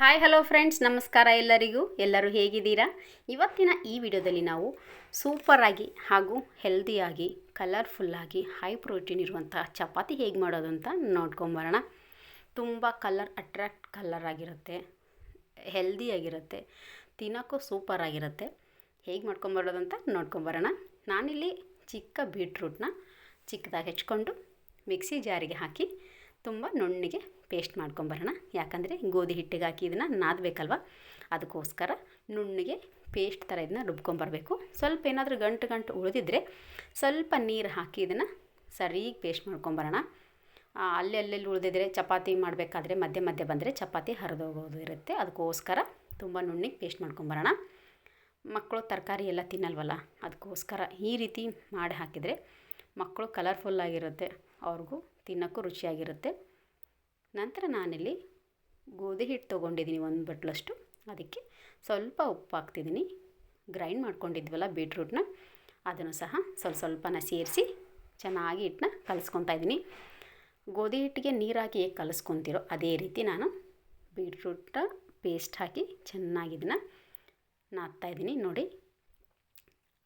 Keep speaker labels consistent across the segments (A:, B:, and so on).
A: Hi hello friends ನಮಸ್ಕಾರ ಎಲ್ಲರಿಗೂ. ಎಲ್ಲರೂ ಹೇಗಿದ್ದೀರಾ? ಇವತ್ತಿನ ಈ ವಿಡಿಯೋದಲ್ಲಿ ನಾವು ಸೂಪರಾಗಿ ಹಾಗೂ ಹೆಲ್ದಿಯಾಗಿ ಕಲರ್ಫುಲ್ಲಾಗಿ ಹೈ ಪ್ರೋಟೀನ್ ಇರುವಂತಹ ಚಪಾತಿ ಹೇಗೆ ಮಾಡೋದು ಅಂತ ನೋಡ್ಕೊಂಬರೋಣ. ತುಂಬ ಕಲರ್ ಅಟ್ರಾಕ್ಟ್ ಕಲರ್ ಆಗಿರುತ್ತೆ ಹೆಲ್ದಿಯಾಗಿರುತ್ತೆ ತಿನ್ನೋಕ್ಕೂ ಸೂಪರಾಗಿರುತ್ತೆ ಹೇಗೆ ಮಾಡ್ಕೊಂಬರೋದು ಅಂತ ನೋಡ್ಕೊಂಬರೋಣ. ನಾನಿಲ್ಲಿ ಚಿಕ್ಕ ಬೀಟ್ರೂಟ್ನ ಚಿಕ್ಕದಾಗಿ ಹೆಚ್ಕೊಂಡು ಮಿಕ್ಸಿ ಜಾರಿಗೆ ಹಾಕಿ ತುಂಬ ನುಣ್ಣಗೆ ಪೇಸ್ಟ್ ಮಾಡ್ಕೊಂಬರೋಣ ಯಾಕಂದರೆ ಗೋಧಿ ಹಿಟ್ಟಿಗೆ ಹಾಕಿ ಇದನ್ನು ನಾದಬೇಕಲ್ವ? ಅದಕ್ಕೋಸ್ಕರ ನುಣ್ಣಗೆ ಪೇಸ್ಟ್ ಥರ ಇದನ್ನ ರುಬ್ಕೊಂಬರಬೇಕು ಸ್ವಲ್ಪ ಏನಾದರೂ ಗಂಟು ಗಂಟು ಉಳಿದಿದ್ರೆ ಸ್ವಲ್ಪ ನೀರು ಹಾಕಿ ಇದನ್ನು ಸರಿಗೆ ಪೇಸ್ಟ್ ಮಾಡ್ಕೊಂಬರೋಣ ಅಲ್ಲಿ ಅಲ್ಲೆಲ್ಲಿ ಉಳಿದಿದ್ರೆ ಚಪಾತಿ ಮಾಡಬೇಕಾದ್ರೆ ಮಧ್ಯೆ ಮಧ್ಯೆ ಬಂದರೆ ಚಪಾತಿ ಹರಿದೋಗೋದು ಇರುತ್ತೆ. ಅದಕ್ಕೋಸ್ಕರ ತುಂಬ ನುಣ್ಣಿಗೆ ಪೇಸ್ಟ್ ಮಾಡ್ಕೊಂಬರೋಣ ಮಕ್ಕಳು ತರಕಾರಿ ಎಲ್ಲ ತಿನ್ನಲ್ವಲ್ಲ? ಅದಕ್ಕೋಸ್ಕರ ಈ ರೀತಿ ಮಾಡಿ ಹಾಕಿದರೆ ಮಕ್ಕಳು ಕಲರ್ಫುಲ್ಲಾಗಿರುತ್ತೆ ಅವ್ರಿಗೂ ತಿನ್ನೋಕ್ಕೂ ರುಚಿಯಾಗಿರುತ್ತೆ. ನಂತರ ನಾನಿಲ್ಲಿ ಗೋಧಿ ಹಿಟ್ಟು ತೊಗೊಂಡಿದ್ದೀನಿ ಒಂದು ಬಟ್ಲಷ್ಟು. ಅದಕ್ಕೆ ಸ್ವಲ್ಪ ಉಪ್ಪು ಹಾಕ್ತಿದ್ದೀನಿ. ಗ್ರೈಂಡ್ ಮಾಡ್ಕೊಂಡಿದ್ವಲ್ಲ ಬೀಟ್ರೂಟ್ನ ಅದನ್ನು ಸಹ ಸ್ವಲ್ಪ ಸ್ವಲ್ಪನ ಸೇರಿಸಿ ಚೆನ್ನಾಗಿ ಹಿಟ್ಟನ್ನ ಕಲಿಸ್ಕೊತಾ ಇದ್ದೀನಿ. ಗೋಧಿ ಹಿಟ್ಟಿಗೆ ನೀರು ಹಾಕಿ ಹೇಗೆ ಕಲಿಸ್ಕೊತಿರೋ ಅದೇ ರೀತಿ ನಾನು ಬೀಟ್ರೂಟ್ನ ಪೇಸ್ಟ್ ಹಾಕಿ ಚೆನ್ನಾಗಿ ಇದನ್ನು ನಾದ್ತಾಯಿದ್ದೀನಿ ನೋಡಿ,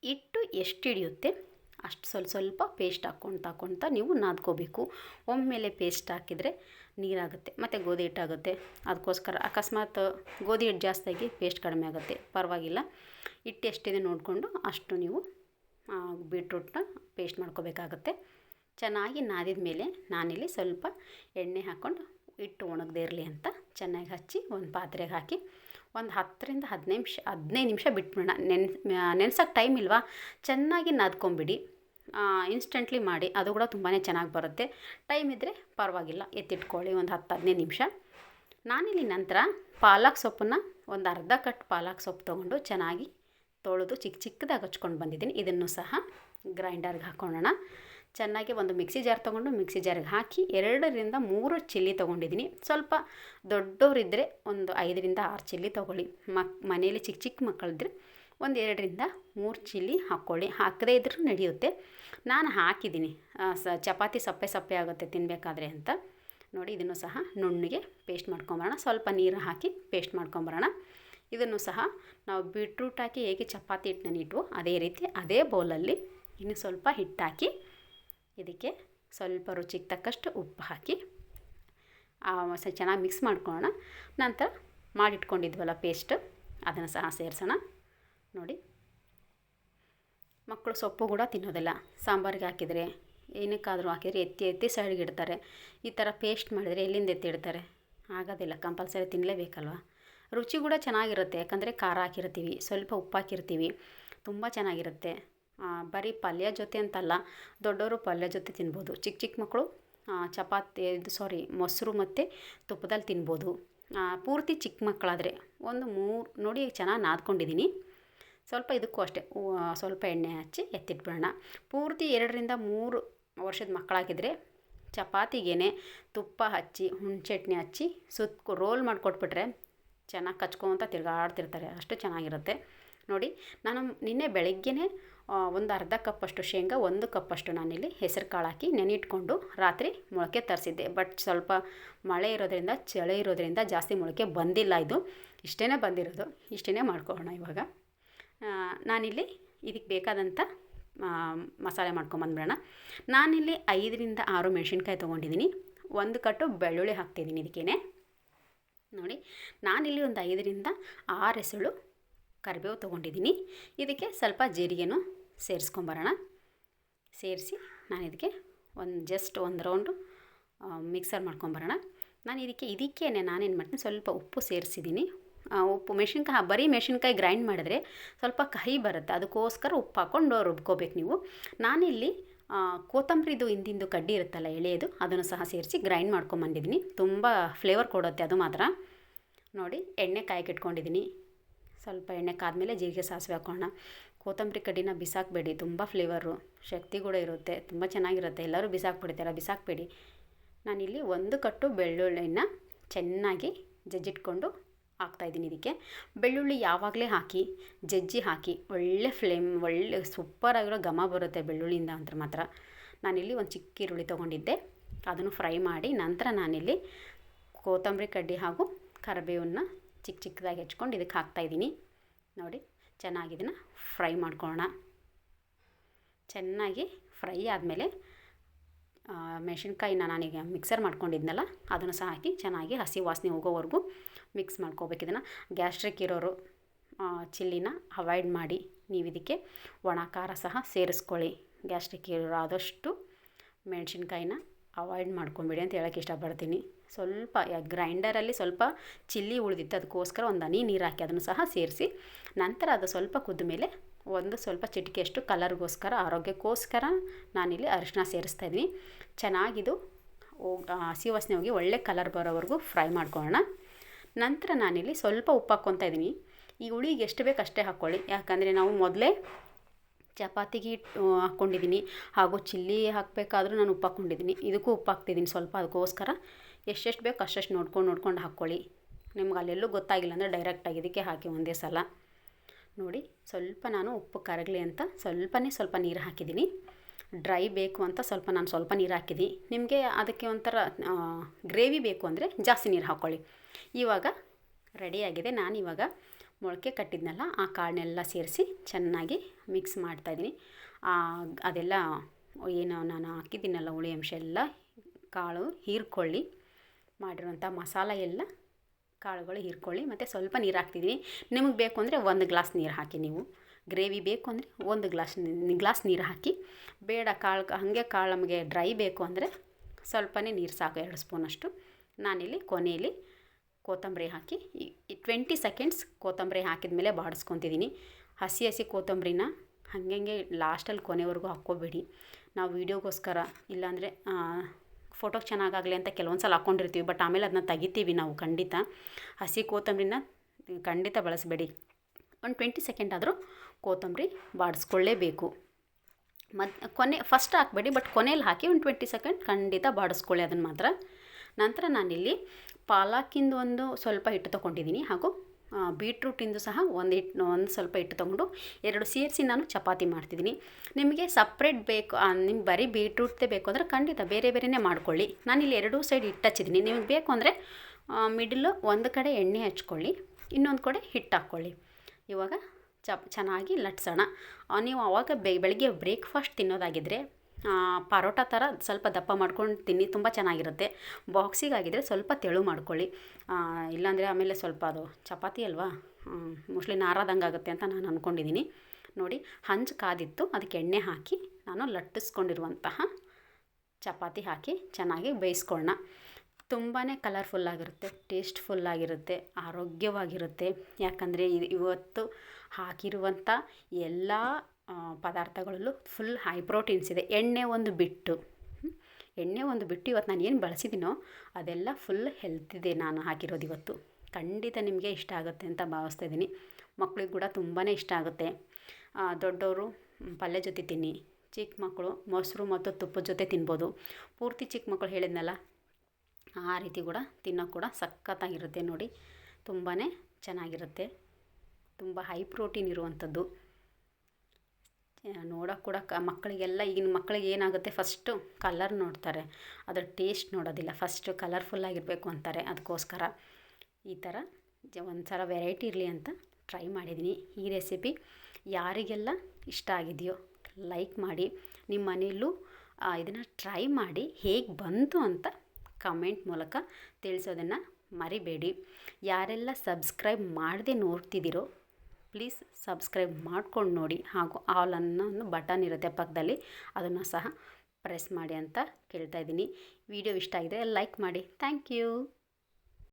A: ಹಿಟ್ಟು ಎಷ್ಟು ಹಿಡಿಯುತ್ತೆ? ಅಷ್ಟು ಸ್ವಲ್ಪ ಸ್ವಲ್ಪ ಪೇಸ್ಟ್ ಹಾಕ್ಕೊಳ್ತಾ ಹಾಕ್ಕೊಳ್ತಾ ನೀವು ನಾದ್ಕೋಬೇಕು. ಒಮ್ಮೆಲೆ ಪೇಸ್ಟ್ ಹಾಕಿದರೆ ನೀರಾಗುತ್ತೆ, ಮತ್ತು ಗೋಧಿ ಹಿಟ್ಟಾಗುತ್ತೆ ಅದಕ್ಕೋಸ್ಕರ ಅಕಸ್ಮಾತ್ ಗೋಧಿ ಹಿಟ್ಟು ಜಾಸ್ತಿಯಾಗಿ ಪೇಸ್ಟ್ ಕಡಿಮೆ ಆಗುತ್ತೆ. ಪರವಾಗಿಲ್ಲ, ಹಿಟ್ಟು ಎಷ್ಟಿದೆ ನೋಡಿಕೊಂಡು ಅಷ್ಟು ನೀವು ಬೀಟ್ರೂಟ್ನ ಪೇಸ್ಟ್ ಮಾಡ್ಕೋಬೇಕಾಗತ್ತೆ. ಚೆನ್ನಾಗಿ ನಾದಿದ ಮೇಲೆ ನಾನಿಲ್ಲಿ ಸ್ವಲ್ಪ ಎಣ್ಣೆ ಹಾಕ್ಕೊಂಡು ಹಿಟ್ಟು ಒಣಗದೇ ಇರಲಿ ಅಂತ ಚೆನ್ನಾಗಿ ಹಚ್ಚಿ ಒಂದು ಪಾತ್ರೆಗೆ ಹಾಕಿ ಒಂದು ಹತ್ತರಿಂದ ಹದಿನೈದು ನಿಮಿಷ ಹದಿನೈದು ನಿಮಿಷ ಬಿಟ್ಬಿಡೋಣ. ನೆನ್ ನೆನ್ಸೋಕ್ಕೆ ಟೈಮ್ ಇಲ್ವಾ? ಚೆನ್ನಾಗಿ ನಾದ್ಕೊಂಬಿಡಿ. ಇನ್ಸ್ಟೆಂಟ್ಲಿ ಮಾಡಿ. ಅದು ಕೂಡ ತುಂಬಾ ಚೆನ್ನಾಗಿ ಬರುತ್ತೆ. ಟೈಮ್ ಇದ್ದರೆ ಪರವಾಗಿಲ್ಲ. ಎತ್ತಿಟ್ಕೊಳ್ಳಿ ಒಂದು ಹತ್ತು, ಹದಿನೈದು ನಿಮಿಷ. ನಾನಿಲ್ಲಿ ನಂತರ ಪಾಲಕ್ ಸೊಪ್ಪನ್ನು ಒಂದು ಅರ್ಧ ಕಟ್ ಪಾಲಕ್ ಸೊಪ್ಪು ತೊಗೊಂಡು ಚೆನ್ನಾಗಿ ತೊಳೆದು ಚಿಕ್ಕ ಚಿಕ್ಕದಾಗಿ ಹಚ್ಕೊಂಡು ಬಂದಿದ್ದೀನಿ. ಇದನ್ನು ಸಹ ಗ್ರೈಂಡರ್ಗೆ ಹಾಕೊಳ್ಳೋಣ. ಚೆನ್ನಾಗಿ ಒಂದು ಮಿಕ್ಸಿ ಜಾರ್ ತೊಗೊಂಡು ಮಿಕ್ಸಿ ಜಾರ್ಗೆ ಹಾಕಿ ಎರಡರಿಂದ ಮೂರು ಚಿಲ್ಲಿ ತೊಗೊಂಡಿದ್ದೀನಿ. ಸ್ವಲ್ಪ ದೊಡ್ಡವರಿದ್ದರೆ ಒಂದು ಐದರಿಂದ ಆರು ಚಿಲ್ಲಿ ತೊಗೊಳ್ಳಿ. ಮಕ್ ಮನೇಲಿ ಚಿಕ್ಕ ಚಿಕ್ಕ ಮಕ್ಕಳಿದ್ರೆ ಒಂದು ಎರಡರಿಂದ ಮೂರು ಚಿಲ್ಲಿ ಹಾಕ್ಕೊಳ್ಳಿ. ಹಾಕದೇ ಇದ್ರೂ ನಡೆಯುತ್ತೆ. ನಾನು ಹಾಕಿದ್ದೀನಿ. ಸ, ಚಪಾತಿ ಸಪ್ಪೆ ಸಪ್ಪೆ ಆಗುತ್ತೆ ತಿನ್ನಬೇಕಾದ್ರೆ ಅಂತ. ನೋಡಿ, ಇದನ್ನು ಸಹ ನುಣ್ಣಿಗೆ ಪೇಸ್ಟ್ ಮಾಡ್ಕೊಂಬರೋಣ. ಸ್ವಲ್ಪ ನೀರು ಹಾಕಿ ಪೇಸ್ಟ್ ಮಾಡ್ಕೊಂಬರೋಣ. ಇದನ್ನು ಸಹ ನಾವು ಬೀಟ್ರೂಟ್ ಹಾಕಿ ಹೇಗೆ ಚಪಾತಿ ಹಿಟ್ಟನ್ನ ಇಟ್ವೋ ಅದೇ ರೀತಿ ಅದೇ ಬೌಲಲ್ಲಿ ಇನ್ನು ಸ್ವಲ್ಪ ಹಿಟ್ಟು ಹಾಕಿ ಇದಕ್ಕೆ ಸ್ವಲ್ಪ ರುಚಿಗೆ ತಕ್ಕಷ್ಟು ಉಪ್ಪು ಹಾಕಿ ಚೆನ್ನಾಗಿ ಮಿಕ್ಸ್ ಮಾಡ್ಕೊಳ್ಳೋಣ. ನಂತರ ಮಾಡಿಟ್ಕೊಂಡಿದ್ವಲ್ಲ ಪೇಸ್ಟ್ ಅದನ್ನು ಸಹ ಸೇರಿಸೋಣ. ನೋಡಿ. ಮಕ್ಕಳು ಸೊಪ್ಪು ಕೂಡ ತಿನ್ನೋದಿಲ್ಲ. ಸಾಂಬಾರಿಗೆ ಹಾಕಿದರೆ, ಏನಕ್ಕಾದರೂ ಹಾಕಿದರೆ ಎತ್ತಿ ಎತ್ತಿ ಸೈಡ್ಗೆ ಇಡ್ತಾರೆ. ಈ ಥರ ಪೇಸ್ಟ್ ಮಾಡಿದರೆ ಎಲ್ಲಿಂದ ಎತ್ತಿಡ್ತಾರೆ ಆಗೋದಿಲ್ಲ ಕಂಪಲ್ಸರಿ ತಿನ್ನಲೇಬೇಕಲ್ವ ರುಚಿ ಕೂಡ ಚೆನ್ನಾಗಿರುತ್ತೆ, ಯಾಕಂದರೆ ಖಾರ ಹಾಕಿರ್ತೀವಿ, ಸ್ವಲ್ಪ ಉಪ್ಪು ಹಾಕಿರ್ತೀವಿ, ತುಂಬ ಚೆನ್ನಾಗಿರುತ್ತೆ. ಬರೀ ಪಲ್ಯ ಜೊತೆ ಅಂತಲ್ಲ ದೊಡ್ಡವರು ಪಲ್ಯ ಜೊತೆ ತಿನ್ಬೋದು. ಚಿಕ್ಕ ಚಿಕ್ಕ ಮಕ್ಕಳು ಚಪಾತಿ, ಇದು ಸಾರಿ ಮೊಸರು ಮತ್ತು ತುಪ್ಪದಲ್ಲಿ ತಿನ್ಬೋದು. ಪೂರ್ತಿ ಚಿಕ್ಕ ಮಕ್ಕಳಾದರೆ ಒಂದು ಮೂರು, ನೋಡಿ ಚೆನ್ನಾಗಿ ನಾದ್ಕೊಂಡಿದ್ದೀನಿ ಸ್ವಲ್ಪ ಇದಕ್ಕೂ ಅಷ್ಟೇ ಸ್ವಲ್ಪ ಎಣ್ಣೆ ಹಚ್ಚಿ ಎತ್ತಿಟ್ಬಿಡೋಣ. ಪೂರ್ತಿ ಎರಡರಿಂದ ಮೂರು ವರ್ಷದ ಮಕ್ಕಳಾಗಿದ್ದರೆ ಚಪಾತಿಗೇನೆ ತುಪ್ಪ ಹಚ್ಚಿ ಹುಣ್ಚಟ್ನಿ ಹಚ್ಚಿ ಸುತ್ತ ರೋಲ್ ಮಾಡಿಕೊಟ್ಬಿಟ್ರೆ ಚೆನ್ನಾಗಿ ಕಚ್ಕೊತ ತಿರ್ಗಾಡ್ತಿರ್ತಾರೆ. ಅಷ್ಟು ಚೆನ್ನಾಗಿರುತ್ತೆ. ನೋಡಿ, ನಾನು ನಿನ್ನೆ ಬೆಳಗ್ಗೆನೇ ಒಂದು ಅರ್ಧ ಕಪ್ಪಷ್ಟು ಶೇಂಗಾ, ಒಂದು ಕಪ್ಪಷ್ಟು ನಾನಿಲ್ಲಿ ಹೆಸರು ಕಾಳು ಹಾಕಿ ನೆನೆಯಿಟ್ಕೊಂಡು ರಾತ್ರಿ ಮೊಳಕೆ ತರಿಸಿದ್ದೆ. ಬಟ್ ಸ್ವಲ್ಪ ಮಳೆ ಇರೋದರಿಂದ, ಚಳಿ ಇರೋದರಿಂದ ಜಾಸ್ತಿ ಮೊಳಕೆ ಬಂದಿಲ್ಲ ಇದು. ಇಷ್ಟೇ ಬಂದಿರೋದು. ಇಷ್ಟೇ ಮಾಡ್ಕೊಳ್ಳೋಣ ಇವಾಗ. ನಾನಿಲ್ಲಿ ಇದಕ್ಕೆ ಬೇಕಾದಂಥ ಮಸಾಲೆ ಮಾಡ್ಕೊಂಬಂದ್ಬಿಡೋಣ ನಾನಿಲ್ಲಿ ಐದರಿಂದ ಆರು ಮೆಣಸಿನ್ಕಾಯಿ ತೊಗೊಂಡಿದ್ದೀನಿ. ಒಂದು ಕಟ್ಟು ಬೆಳ್ಳುಳ್ಳಿ ಹಾಕ್ತಿದ್ದೀನಿ ಇದಕ್ಕೇ ನೋಡಿ, ನಾನಿಲ್ಲಿ ಒಂದು ಐದರಿಂದ ಆರು ಎಸಳು ಕರಿಬೇವು ತೊಗೊಂಡಿದ್ದೀನಿ. ಇದಕ್ಕೆ ಸ್ವಲ್ಪ ಜೀರಿಗೆನೂ ಸೇರಿಸ್ಕೊಂಬರೋಣ. ಸೇರಿಸಿ ನಾನು ಇದಕ್ಕೆ ಒಂದು ಜಸ್ಟ್ ಒಂದು ರೌಂಡು ಮಿಕ್ಸರ್ ಮಾಡ್ಕೊಂಬರೋಣ. ನಾನು ಇದಕ್ಕೆ ಇದಕ್ಕೇನೆ ನಾನೇನು ಮಾಡ್ತೀನಿ, ಸ್ವಲ್ಪ ಉಪ್ಪು ಸೇರಿಸಿದ್ದೀನಿ. ಉಪ್ಪು ಮೆಣಸಿನ್ಕಾಯಿ ಬರೀ ಮೆಣಸಿನ್ಕಾಯಿ ಗ್ರೈಂಡ್ ಮಾಡಿದ್ರೆ ಸ್ವಲ್ಪ ಕಹಿ ಬರುತ್ತೆ. ಅದಕ್ಕೋಸ್ಕರ ಉಪ್ಪು ಹಾಕ್ಕೊಂಡು ರುಬ್ಕೋಬೇಕು ನೀವು. ನಾನಿಲ್ಲಿ ಕೊತ್ತಂಬರಿದು ಹಿಂದಿಂದು ಕಡ್ಡಿ ಇರುತ್ತಲ್ಲ ಎಳೆಯದು, ಅದನ್ನು ಸಹ ಸೇರಿಸಿ ಗ್ರೈಂಡ್ ಮಾಡ್ಕೊಂಬಂದಿದ್ದೀನಿ. ತುಂಬ ಫ್ಲೇವರ್ ಕೊಡುತ್ತೆ ಅದು ಮಾತ್ರ. ನೋಡಿ, ಎಣ್ಣೆ ಕಾಯಕ್ಕೆ ಇಟ್ಕೊಂಡಿದ್ದೀನಿ. ಸ್ವಲ್ಪ ಎಣ್ಣೆ ಕಾದ್ಮೇಲೆ ಜೀರಿಗೆ ಸಾಸಿವೆ ಹಾಕೋಣ. ಕೊತ್ತಂಬರಿ ಕಡ್ಡಿನ ಬಿಸಾಕಬೇಡಿ, ತುಂಬ ಫ್ಲೇವರು ಶಕ್ತಿ ಕೂಡ ಇರುತ್ತೆ, ತುಂಬ ಚೆನ್ನಾಗಿರುತ್ತೆ. ಎಲ್ಲರೂ ಬಿಸಾಕ್ಬಿಡ್ತೀರ? ಬಿಸಾಕಬೇಡಿ. ನಾನಿಲ್ಲಿ ಒಂದು ಕಟ್ಟು ಬೆಳ್ಳುಳ್ಳಿನ ಚೆನ್ನಾಗಿ ಜಜ್ಜಿಟ್ಕೊಂಡು ಹಾಕ್ತಾಯಿದ್ದೀನಿ ಇದಕ್ಕೆ. ಬೆಳ್ಳುಳ್ಳಿ ಯಾವಾಗಲೇ ಹಾಕಿ, ಜಜ್ಜಿ ಹಾಕಿ, ಒಳ್ಳೆ ಫ್ಲೇಮ್ ಒಳ್ಳೆ ಸೂಪರಾಗಿರೋ ಘಮ ಬರುತ್ತೆ ಬೆಳ್ಳುಳ್ಳಿಯಿಂದ ಅಂತ ಮಾತ್ರ. ನಾನಿಲ್ಲಿ ಒಂದು ಚಿಕ್ಕ ಈರುಳ್ಳಿ ತೊಗೊಂಡಿದ್ದೆ. ಅದನ್ನು ಫ್ರೈ ಮಾಡಿ ನಂತರ ನಾನಿಲ್ಲಿ ಕೊತ್ತಂಬರಿ ಕಡ್ಡಿ ಹಾಗೂ ಕರಿಬೇವನ್ನ ಚಿಕ್ಕ ಚಿಕ್ಕದಾಗಿ ಹೆಚ್ಕೊಂಡು ಇದಕ್ಕೆ ಹಾಕ್ತಾಯಿದ್ದೀನಿ ನೋಡಿ, ಚೆನ್ನಾಗಿ ಇದನ್ನು ಫ್ರೈ ಮಾಡ್ಕೊಳ್ಳೋಣ. ಚೆನ್ನಾಗಿ ಫ್ರೈ ಆದಮೇಲೆ ಮೆಣಸಿನ್ಕಾಯಿನ ನಾನೀಗ ಮಿಕ್ಸರ್ ಮಾಡ್ಕೊಂಡಿದ್ನಲ್ಲ, ಅದನ್ನು ಸಹ ಹಾಕಿ ಚೆನ್ನಾಗಿ ಹಸಿ ವಾಸನೆ ಹೋಗೋವರೆಗೂ ಮಿಕ್ಸ್ ಮಾಡ್ಕೋಬೇಕು ಇದನ್ನು. ಗ್ಯಾಸ್ಟ್ರಿಕ್ ಇರೋರು ಚಿಲ್ಲಿನ ಅವಾಯ್ಡ್ ಮಾಡಿ ನೀವು ಇದಕ್ಕೆ ಒಣ ಖಾರ ಸಹ ಸೇರಿಸ್ಕೊಳ್ಳಿ. ಗ್ಯಾಸ್ಟ್ರಿಕ್ ಇರೋರು ಆದಷ್ಟು ಮೆಣಸಿನ್ಕಾಯಿನ ಅವಾಯ್ಡ್ ಮಾಡ್ಕೊಂಬಿಡಿ ಅಂತ ಹೇಳೋಕ್ಕೆ ಇಷ್ಟಪಡ್ತೀನಿ. ಸ್ವಲ್ಪ ಗ್ರೈಂಡರಲ್ಲಿ ಸ್ವಲ್ಪ ಚಿಲ್ಲಿ ಉಳಿದಿತ್ತು. ಅದಕ್ಕೋಸ್ಕರ ಒಂದು ಹನಿ ನೀರು ಹಾಕಿ ಅದನ್ನು ಸಹ ಸೇರಿಸಿ, ನಂತರ ಅದು ಸ್ವಲ್ಪ ಕುದ್ದ ಮೇಲೆ ಒಂದು ಸ್ವಲ್ಪ ಚಿಟಿಕೆಯಷ್ಟು ಕಲರ್ಗೋಸ್ಕರ, ಆರೋಗ್ಯಕ್ಕೋಸ್ಕರ ನಾನಿಲ್ಲಿ ಅರಿಶಿನ ಸೇರಿಸ್ತಾ ಇದ್ದೀನಿ ಚೆನ್ನಾಗಿದು ಹಸಿ ವಾಸನೆ ಹೋಗಿ ಒಳ್ಳೆ ಕಲರ್ ಬರೋವರೆಗೂ ಫ್ರೈ ಮಾಡ್ಕೊಳ್ಳೋಣ. ನಂತರ ನಾನಿಲ್ಲಿ ಸ್ವಲ್ಪ ಉಪ್ಪು ಹಾಕ್ಕೊತಾ ಇದ್ದೀನಿ. ಈ ಹುಳಿಗೆ ಎಷ್ಟು ಬೇಕು ಅಷ್ಟೇ ಹಾಕ್ಕೊಳ್ಳಿ. ಯಾಕಂದರೆ ನಾವು ಮೊದಲೇ ಚಪಾತಿಗೆ ಹಾಕ್ಕೊಂಡಿದ್ದೀನಿ. ಹಾಗೂ ಚಿಲ್ಲಿ ಹಾಕಬೇಕಾದ್ರೂ ನಾನು ಉಪ್ಪು ಹಾಕ್ಕೊಂಡಿದ್ದೀನಿ. ಇದಕ್ಕೂ ಉಪ್ಪು ಹಾಕ್ತಿದ್ದೀನಿ ಸ್ವಲ್ಪ. ಅದಕ್ಕೋಸ್ಕರ ಎಷ್ಟೆಷ್ಟು ಬೇಕು ಅಷ್ಟೆಷ್ಟು ನೋಡ್ಕೊಂಡು ನೋಡ್ಕೊಂಡು ಹಾಕ್ಕೊಳ್ಳಿ. ನಿಮ್ಗೆ ಅಲ್ಲೆಲ್ಲೂ ಗೊತ್ತಾಗಿಲ್ಲ ಅಂದರೆ ಡೈರೆಕ್ಟಾಗಿ ಇದಕ್ಕೆ ಹಾಕಿ ಒಂದೇ ಸಲ. ನೋಡಿ, ಸ್ವಲ್ಪ ನಾನು ಉಪ್ಪು ಕರಗಲಿ ಅಂತ ಸ್ವಲ್ಪನೇ ಸ್ವಲ್ಪ ನೀರು ಹಾಕಿದ್ದೀನಿ. ಡ್ರೈ ಬೇಕು ಅಂತ ಸ್ವಲ್ಪ ನಾನು ಸ್ವಲ್ಪ ನೀರು ಹಾಕಿದ್ದೀನಿ. ನಿಮಗೆ ಅದಕ್ಕೆ ಒಂಥರ ಗ್ರೇವಿ ಬೇಕು ಅಂದರೆ ಜಾಸ್ತಿ ನೀರು ಹಾಕ್ಕೊಳ್ಳಿ. ಇವಾಗ ರೆಡಿಯಾಗಿದೆ ನಾನು ಇವಾಗ ಮೊಳಕೆ ಕಟ್ಟಿದ್ನಲ್ಲ, ಆ ಕಾಳನ್ನೆಲ್ಲ ಸೇರಿಸಿ ಚೆನ್ನಾಗಿ ಮಿಕ್ಸ್ ಮಾಡ್ತಾಯಿದ್ದೀನಿ ಅದೆಲ್ಲ ಏನು ನಾನು ಹಾಕಿದ್ದೀನಲ್ಲ ಹುಳಿ ಅಂಶ ಎಲ್ಲ, ಕಾಳು ಹೀರ್ಕೊಳ್ಳಿ. ಮಾಡಿರೋಂಥ ಮಸಾಲ ಎಲ್ಲ ಕಾಳುಗಳು, ಹಿರ್ಕೊಳ್ಳಿ, ಮತ್ತು ಸ್ವಲ್ಪ ನೀರು ಹಾಕ್ತಿದ್ದೀನಿ ನಿಮಗೆ ಬೇಕು ಅಂದರೆ ಒಂದು ಗ್ಲಾಸ್ ನೀರು ಹಾಕಿ ನೀವು. ಗ್ರೇವಿ ಬೇಕು ಅಂದರೆ ಒಂದು ಗ್ಲಾಸ್ ಗ್ಲಾಸ್ ನೀರು ಹಾಕಿ. ಬೇಡ ಕಾಳು, ಹಾಗೆ ಕಾಳು ನಮಗೆ ಡ್ರೈ ಬೇಕು ಅಂದರೆ ಸ್ವಲ್ಪನೇ ನೀರು ಸಾಕು, ಎರಡು ಸ್ಪೂನಷ್ಟು ನಾನಿಲ್ಲಿ ಕೊನೆಯಲ್ಲಿ ಕೊತ್ತಂಬರಿ ಹಾಕಿ ಟ್ವೆಂಟಿ ಸೆಕೆಂಡ್ಸ್ ಕೊತ್ತಂಬರಿ ಹಾಕಿದ ಮೇಲೆ ಬಾಡಿಸ್ಕೊತಿದ್ದೀನಿ ಹಸಿ ಹಸಿ ಕೊತ್ತಂಬರಿನ ಹಾಗೆ ಲಾಸ್ಟಲ್ಲಿ ಕೊನೆವರೆಗೂ ಹಾಕ್ಕೋಬೇಡಿ. ನಾವು ವೀಡಿಯೋಗೋಸ್ಕರ ಇಲ್ಲಾಂದರೆ ಫೋಟೋಗೆ ಚೆನ್ನಾಗಾಗಲಿ ಅಂತ ಕೆಲವೊಂದು ಸಲ ಹಾಕ್ಕೊಂಡಿರ್ತೀವಿ ಬಟ್ ಆಮೇಲೆ ಅದನ್ನ ತೆಗಿತೀವಿ ನಾವು ಖಂಡಿತ. ಹಸಿ ಕೊತ್ತಂಬರಿನ ಖಂಡಿತ ಬಳಸಬೇಡಿ. ಒಂದು ಟ್ವೆಂಟಿ ಸೆಕೆಂಡ್ ಆದರೂ ಕೊತ್ತಂಬರಿ ಬಾಡಿಸ್ಕೊಳ್ಳೇಬೇಕು. ಮತ್ತು ಕೊನೆ ಫಸ್ಟ್ ಹಾಕಬೇಡಿ ಬಟ್ ಕೊನೆಯಲ್ಲಿ ಹಾಕಿ ಒಂದು ಟ್ವೆಂಟಿ ಸೆಕೆಂಡ್ ಖಂಡಿತ ಬಾಡಿಸ್ಕೊಳ್ಳಿ ಅದನ್ನು ಮಾತ್ರ. ನಂತರ ನಾನಿಲ್ಲಿ ಪಾಲಕಿಂದು ಒಂದು ಸ್ವಲ್ಪ ಹಿಟ್ಟು ತೊಗೊಂಡಿದ್ದೀನಿ, ಹಾಗೂ ಬೀಟ್ರೂಟಿಂದು ಸಹ ಒಂದು ಹಿಟ್ಟು ಒಂದು ಸ್ವಲ್ಪ ಹಿಟ್ಟು ತೊಗೊಂಡು ಎರಡು ಸೇರಿಸಿ ನಾನು ಚಪಾತಿ ಮಾಡ್ತಿದ್ದೀನಿ. ನಿಮಗೆ ಸಪ್ರೇಟ್ ಬೇಕು ನಿಮ್ಗೆ ಬರೀ ಬೀಟ್ರೂಟ್ದೇ ಬೇಕು ಅಂದರೆ ಖಂಡಿತ ಬೇರೆ ಬೇರೆನೇ ಮಾಡ್ಕೊಳ್ಳಿ. ನಾನಿಲ್ಲಿ ಎರಡೂ ಸೈಡ್ ಹಿಟ್ಟು ಹಚ್ಚಿದ್ದೀನಿ. ನಿಮಗೆ ಬೇಕು ಅಂದರೆ ಮಿಡ್ಲು ಒಂದು ಕಡೆ ಎಣ್ಣೆ ಹಚ್ಕೊಳ್ಳಿ, ಇನ್ನೊಂದು ಕಡೆ ಹಿಟ್ಟು ಹಾಕ್ಕೊಳ್ಳಿ ಇವಾಗ ಚಪ್ ಚೆನ್ನಾಗಿ ಲಟ್ಸೋಣ. ನೀವು ಆವಾಗ ಬೆಳಗ್ಗೆ ಬ್ರೇಕ್ಫಾಸ್ಟ್ ತಿನ್ನೋದಾಗಿದ್ದರೆ ಪರೋಟ ಥರ ಸ್ವಲ್ಪ ದಪ್ಪ ಮಾಡ್ಕೊಂಡು ತಿನ್ನಿ, ತುಂಬ ಚೆನ್ನಾಗಿರುತ್ತೆ. ಬಾಕ್ಸಿಗಾಗಿದ್ದರೆ ಸ್ವಲ್ಪ ತೆಳು ಮಾಡ್ಕೊಳ್ಳಿ. ಇಲ್ಲಾಂದರೆ ಆಮೇಲೆ ಸ್ವಲ್ಪ ಅದು ಚಪಾತಿ ಅಲ್ವಾ? ಮೋಸ್ಟ್ಲಿ ನಾರಾದಂಗೆ ಆಗುತ್ತೆ ಅಂತ ನಾನು ಅಂದ್ಕೊಂಡಿದ್ದೀನಿ ನೋಡಿ, ಹಂಚು ಕಾದಿತ್ತು, ಅದಕ್ಕೆ ಎಣ್ಣೆ ಹಾಕಿ ನಾನು ಲಟ್ಟಿಸ್ಕೊಂಡಿರುವಂತಹ ಚಪಾತಿ ಹಾಕಿ ಚೆನ್ನಾಗಿ ಬೇಯಿಸ್ಕೊಳ್ಳೋಣ. ತುಂಬಾ ಕಲರ್ಫುಲ್ಲಾಗಿರುತ್ತೆ ಟೇಸ್ಟ್ಫುಲ್ಲಾಗಿರುತ್ತೆ ಆರೋಗ್ಯವಾಗಿರುತ್ತೆ. ಯಾಕಂದರೆ ಇವತ್ತು ಹಾಕಿರುವಂಥ ಎಲ್ಲ ಪದಾರ್ಥಗಳಲ್ಲೂ ಫುಲ್ ಹೈ ಪ್ರೋಟೀನ್ಸ್ ಇದೆ. ಎಣ್ಣೆ ಒಂದು ಬಿಟ್ಟು ಎಣ್ಣೆ ಒಂದು ಬಿಟ್ಟು ಇವತ್ತು ನಾನು ಏನು ಬಳಸಿದ್ದೀನೋ ಅದೆಲ್ಲ ಫುಲ್ ಹೆಲ್ತ್ ಇದೆ ನಾನು ಹಾಕಿರೋದು ಇವತ್ತು. ಖಂಡಿತ ನಿಮಗೆ ಇಷ್ಟ ಆಗುತ್ತೆ ಅಂತ ಭಾವಿಸ್ತಾ ಇದ್ದೀನಿ. ಮಕ್ಕಳಿಗೆ ಕೂಡ ತುಂಬಾ ಇಷ್ಟ ಆಗುತ್ತೆ. ದೊಡ್ಡವರು ಪಲ್ಯ ಜೊತೆ ತಿನ್ನಿ, ಚಿಕ್ಕ ಮಕ್ಕಳು ಮೊಸರು ಮತ್ತು ತುಪ್ಪದ ಜೊತೆ ತಿನ್ಬೋದು. ಪೂರ್ತಿ ಚಿಕ್ಕ ಮಕ್ಕಳು ಹೇಳಿದ್ನಲ್ಲ, ಆ ರೀತಿ ಕೂಡ ತಿನ್ನೋ ಕೂಡ ಸಖತ್ತಾಗಿರುತ್ತೆ ನೋಡಿ. ತುಂಬಾ ಚೆನ್ನಾಗಿರುತ್ತೆ. ತುಂಬ ಹೈ ಪ್ರೋಟೀನ್ ಇರುವಂಥದ್ದು. ನೋಡೋಕೆ ಕೂಡ ಕ ಮಕ್ಕಳಿಗೆಲ್ಲ ಈಗಿನ ಮಕ್ಕಳಿಗೆ ಏನಾಗುತ್ತೆ? ಫಸ್ಟು ಕಲರ್ ನೋಡ್ತಾರೆ. ಅದರ ಟೇಸ್ಟ್ ನೋಡೋದಿಲ್ಲ. ಫಸ್ಟು ಕಲರ್ಫುಲ್ಲಾಗಿರಬೇಕು ಅಂತಾರೆ. ಅದಕ್ಕೋಸ್ಕರ ಈ ಥರ ಒಂದು ಸಲ ವೆರೈಟಿ ಇರಲಿ ಅಂತ ಟ್ರೈ ಮಾಡಿದ್ದೀನಿ. ಈ ರೆಸಿಪಿ ಯಾರಿಗೆಲ್ಲ ಇಷ್ಟ ಆಗಿದೆಯೋ ಲೈಕ್ ಮಾಡಿ. ನಿಮ್ಮ ಮನೆಯಲ್ಲೂ ಇದನ್ನು ಟ್ರೈ ಮಾಡಿ ಹೇಗೆ ಬಂತು ಅಂತ ಕಮೆಂಟ್ ಮೂಲಕ ತಿಳಿಸೋದನ್ನು ಮರಿಬೇಡಿ. ಯಾರೆಲ್ಲ ಸಬ್ಸ್ಕ್ರೈಬ್ ಮಾಡದೆ ನೋಡ್ತಿದ್ದೀರೋ ಪ್ಲೀಸ್ ಸಬ್ಸ್ಕ್ರೈಬ್ ಮಾಡ್ಕೊಂಡು ನೋಡಿ ಹಾಗೂ ಆಲ್ ಅನ್ನೋ ಬಟನ್ ಇರುತ್ತೆ ಪಕ್ಕದಲ್ಲಿ, ಅದನ್ನು ಸಹ ಪ್ರೆಸ್ ಮಾಡಿ ಅಂತ ಕೇಳ್ತಾ ಇದ್ದೀನಿ. ವಿಡಿಯೋ ಇಷ್ಟ ಆಗಿದೆ ಲೈಕ್ ಮಾಡಿ. Thank you.